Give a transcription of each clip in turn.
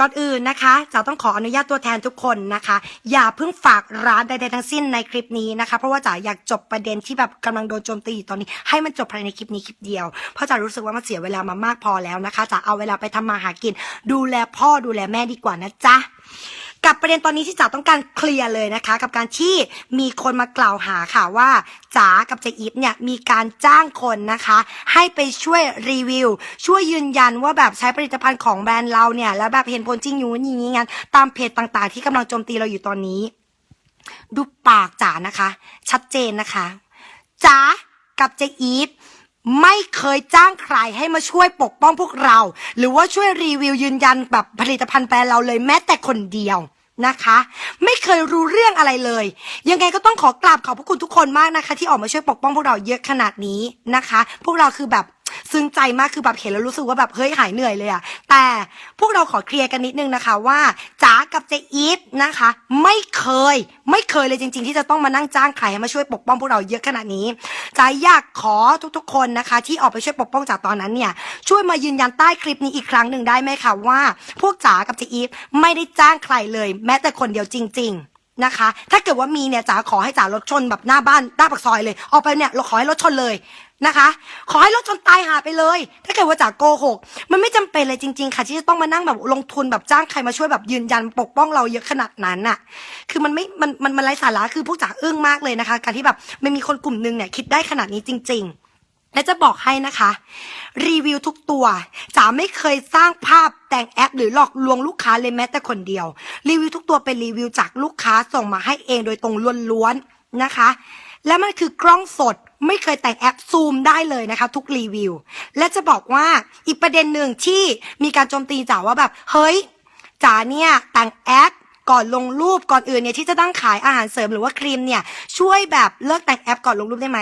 ก่อนอื่นนะคะจะต้องขออนุญาตตัวแทนทุกคนนะคะ อย่าเพิ่งฝากร้านใดๆทั้งสิ้นในคลิปนี้นะคะ เพราะว่าจ๋าอยากจบประเด็นที่แบบกำลังโดนโจมตีอยู่ตอนนี้ ให้มันจบภายในคลิปนี้คลิปเดียว เพราะจ๋ารู้สึกว่ามันเสียเวลามามากพอแล้วนะคะจ๋าเอาเวลาไปทำมาหากิน ดูแลพ่อดูแลแม่ดีกว่านะจ๊ะ กับประเด็นตอนนี้ที่จ๋าต้องการเคลียร์เลยนะคะ กับการที่มีคนมากล่าวหาค่ะว่าจ๋ากับเจอีฟเนี่ยมีการจ้างคนนะคะ ให้ไปช่วยรีวิว ช่วยยืนยันว่าแบบใช้ผลิตภัณฑ์ของแบรนด์เราเนี่ย แล้วแบบเห็นผลจริงอยู่อย่างนี้งั้นตามเพจต่างๆ ที่กำลังโจมตีเราอยู่ตอนนี้ ดูปากจ๋านะคะ ชัดเจนนะคะจ๋ากับเจอีฟ ไม่เคยจ้างใครให้มาช่วยปกป้องพวกเรา หรือว่าช่วยรีวิวยืนยันแบบผลิตภัณฑ์แบรนด์เราเลยแม้แต่คนเดียวนะคะ ไม่เคยรู้เรื่องอะไรเลย ยังไงก็ต้องขอกราบขอบพระคุณทุกคนมากนะคะ ที่ออกมาช่วยปกป้องพวกเราเยอะขนาดนี้นะคะ พวกเราคือแบบ ซึ้งใจมากคือแบบเห็นแล้วรู้สึกว่าแบบเฮ้ยหายเหนื่อยเลยอะแต่พวกเราขอเคลียร์กันนิดนึงนะคะว่าจ๋ากับเจอีฟนะคะ ไม่เคย ไม่เคยเลยจริง ๆ ที่จะต้องมานั่งจ้างใครมาช่วยปกป้องพวกเราเยอะขนาดนี้จ๋าอยากขอทุกๆ คนนะคะ ที่ออกไปช่วยปกป้องจ๋าตอนนั้นเนี่ยช่วยมายืนยันใต้คลิปนี้อีกครั้งหนึ่งได้ไหมคะว่า พวกจ๋ากับเจอีฟไม่ได้จ้างใครเลย แม้แต่คนเดียวจริง ๆ นะคะ ถ้าเกิดว่ามีเนี่ยจ๋าขอให้จ๋ารถชนแบบหน้าบ้านหน้าปากซอยเลย ออกไปเนี่ยเราขอให้รถชนเลยนะคะ ขอให้รถชนตายหาไปเลย ถ้าเกิดว่าจ๋าโกหก มันไม่จำเป็นเลยจริง ๆ ค่ะ ที่จะต้องมานั่งแบบลงทุนแบบจ้างใครมาช่วยแบบยืนยันปกป้องเราเยอะขนาดนั้นน่ะ คือมันไม่ มัน มันมันไร้สาระ คือพวกจ๋าอึ้งมากเลยนะคะ การที่แบบมันมีคนกลุ่มหนึงเนี่ยคิดได้ขนาดนี้จริง ๆ และจะบอกให้นะคะ รีวิวทุกตัวจ๋าไม่เคยสร้างภาพแต่งแอปหรือหลอกลวงลูกค้าเลยแม้แต่คนเดียว รีวิวทุกตัวเป็นรีวิวจากลูกค้าส่งมาให้เองโดยตรงล้วนๆนะคะ และมันคือกล้องสดไม่เคยแต่งแอปซูมได้เลยนะคะ ทุกรีวิว และจะบอกว่าอีกประเด็นหนึ่งที่มีการโจมตีจ๋าว่าแบบ เฮ้ยจ๋าเนี่ยแต่งแอปก่อนลงรูปก่อนอื่นเนี่ยที่จะตั้งขายอาหารเสริมหรือว่าครีมเนี่ยช่วยแบบเลิกแต่งแอปก่อนลงรูปได้ไหม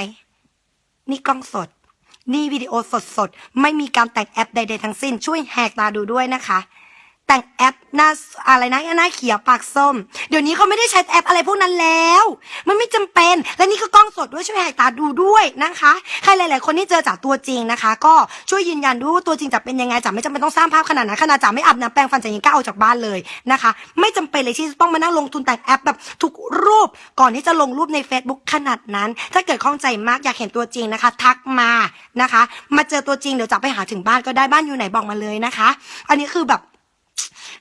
นี่กล้องสด นี่วิดีโอสดสดๆ ไม่มีการแต่งแอปใดๆทั้งสิ้น ช่วยแหกตาดูด้วยนะคะ แต่งแอปหน้าอะไรนะหน้าเขียวปากส้ม เดี๋ยวนี้เขาไม่ได้ใช้แอปอะไรพวกนั้นแล้ว มันไม่จำเป็น และนี่ก็กล้องสดด้วยช่วยแหกตาดูด้วยนะคะ ใครหลาย ๆ คนที่เจอจากตัวจริงนะคะ ก็ช่วยยืนยันด้วยว่าตัวจริงจะเป็นยังไงจะไม่จำเป็นต้องสร้างภาพขนาดนั้นขนาดจะไม่อาบน้ำแปรงฟันจะยังกล้าออกจากบ้านเลยนะคะ ไม่จำเป็นเลยที่จะต้องมานั่งลงทุนแต่งแอปแบบทุกรูปก่อนที่จะลงรูปใน Facebook ขนาดนั้น ถ้าเกิดข้องใจมากอยากเห็นตัวจริงนะคะ ทักมานะคะ มาเจอตัวจริงเดี๋ยวจะไปหาถึงบ้านก็ได้บ้านอยู่ไหนบอกมาเลยนะคะ อันนี้คือแบบ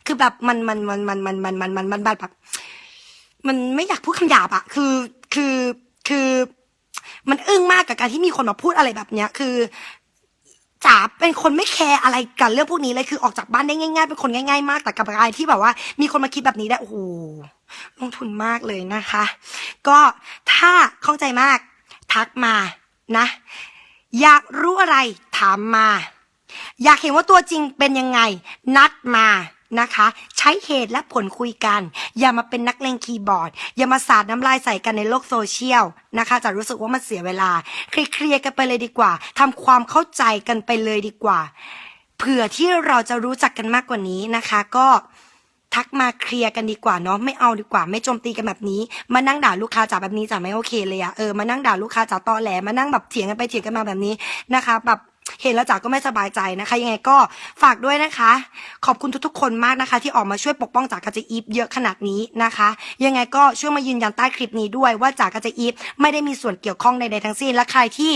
คือแบบมันมันมันมันมันมันมันมันมันแบบมันไม่อยากพูดคำหยาบอะคือคือคือ มันอึ้งมากกับการที่มีคนมาพูดอะไรแบบเนี้ย คือจ๋าเป็นคนไม่แคร์อะไรกับเรื่องพวกนี้เลยคือออกจากบ้านได้ง่าย ๆ เป็นคนง่ายๆมากแต่กับการที่แบบว่า มีคนมาคิดแบบนี้ได้โอ้โหลงทุนมากเลยนะคะ ก็ถ้าเข้าใจมากทักมานะ อยากรู้อะไรถามมา อยากเห็นว่าตัวจริงเป็นยังไง นัดมา นะคะ ใช้เหตุและผลคุยกัน อย่ามาเป็นนักเลงคีย์บอร์ด อย่ามาสาดน้ำลายใส่กันในโลกโซเชียลนะคะจะรู้สึกว่ามันเสียเวลา เคลียร์กันไปเลยดีกว่าทำความเข้าใจกันไปเลยดีกว่า เผื่อที่เราจะรู้จักกันมากกว่านี้นะคะ ก็ทักมาเคลียร์กันดีกว่าเนาะไม่เอาดีกว่า ไม่โจมตีกันแบบนี้ มานั่งด่าลูกค้าจ๋าแบบนี้จ๋าไม่โอเคเลยอะเออมานั่งด่าลูกค้าจ๋าตอแหลมานั่งแบบเถียงกันไปเถียงกันมาแบบนี้นะคะ แบบ เห็นแล้วจ๋าก็ไม่สบายใจนะคะ ยังไงก็ฝากด้วยนะคะ ขอบคุณทุกๆ คนมากนะคะ ที่ออกมาช่วยปกป้องจากกาเจอีฟเยอะขนาดนี้นะคะ ยังไงก็ช่วยมายืนยันใต้คลิปนี้ด้วยว่าจากกาเจอีฟไม่ได้มีส่วนเกี่ยวข้องใดๆทั้งสิ้นและใครที่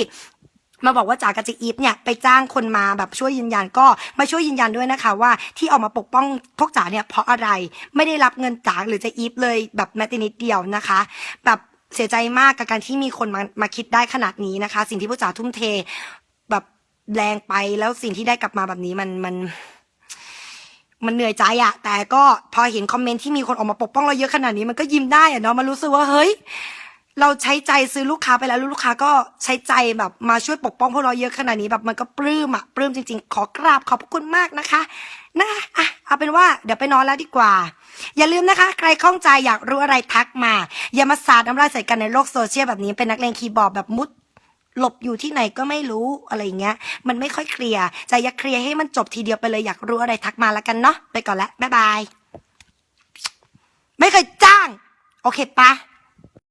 มาบอกว่าจากกาจิอีฟเนี่ยไปจ้างคนมาแบบช่วยยืนยันก็มาช่วยยืนยันด้วยนะคะ ว่าที่ออกมาปกป้องพวกจ๋าเนี่ยเพราะอะไรไม่ได้รับเงินจากหรือจะอีฟเลยแบบแม้แต่นิดเดียวนะคะ แบบเสียใจมากกับการที่มีคนมามาคิดได้ขนาดนี้นะคะ สิ่งที่พวกจ๋าทุ่มเท แรงไปแล้วสิ่งที่ได้กลับมาแบบนี้มันมัน มันเหนื่อยใจอะแต่ก็พอเห็นคอมเมนต์ที่มีคนออกมาปกป้องเราเยอะขนาดนี้มันก็ยิ้มได้อะเนาะมันรู้สึกว่าเฮ้ยเราใช้ใจซื้อลูกค้าไปแล้วลูกค้าก็ใช้ใจแบบมาช่วยปกป้องพวกเราเยอะขนาดนี้แบบมันก็ปลื้มอะปลื้มจริง ๆ ขอกราบขอบคุณมากนะคะนะอะเอาเป็นว่าเดี๋ยวไปนอนแล้วดีกว่า อย่าลืมนะคะ ใครข้องใจอยากรู้อะไรทักมา อย่ามาสาดน้ำลายใส่กันในโลกโซเชียลแบบนี้เป็นนักเลงคีย์บอร์ดแบบมุด หลบอยู่ที่ไหนก็ไม่รู้อะไรอย่างเงี้ย มันไม่ค่อยเคลียร์ใจอยากเคลียร์ให้มันจบทีเดียวไปเลยอยากรู้อะไรทักมาแล้วกันเนาะไปก่อนละบ๊ายบาย ไม่เคยจ้าง โอเคปะ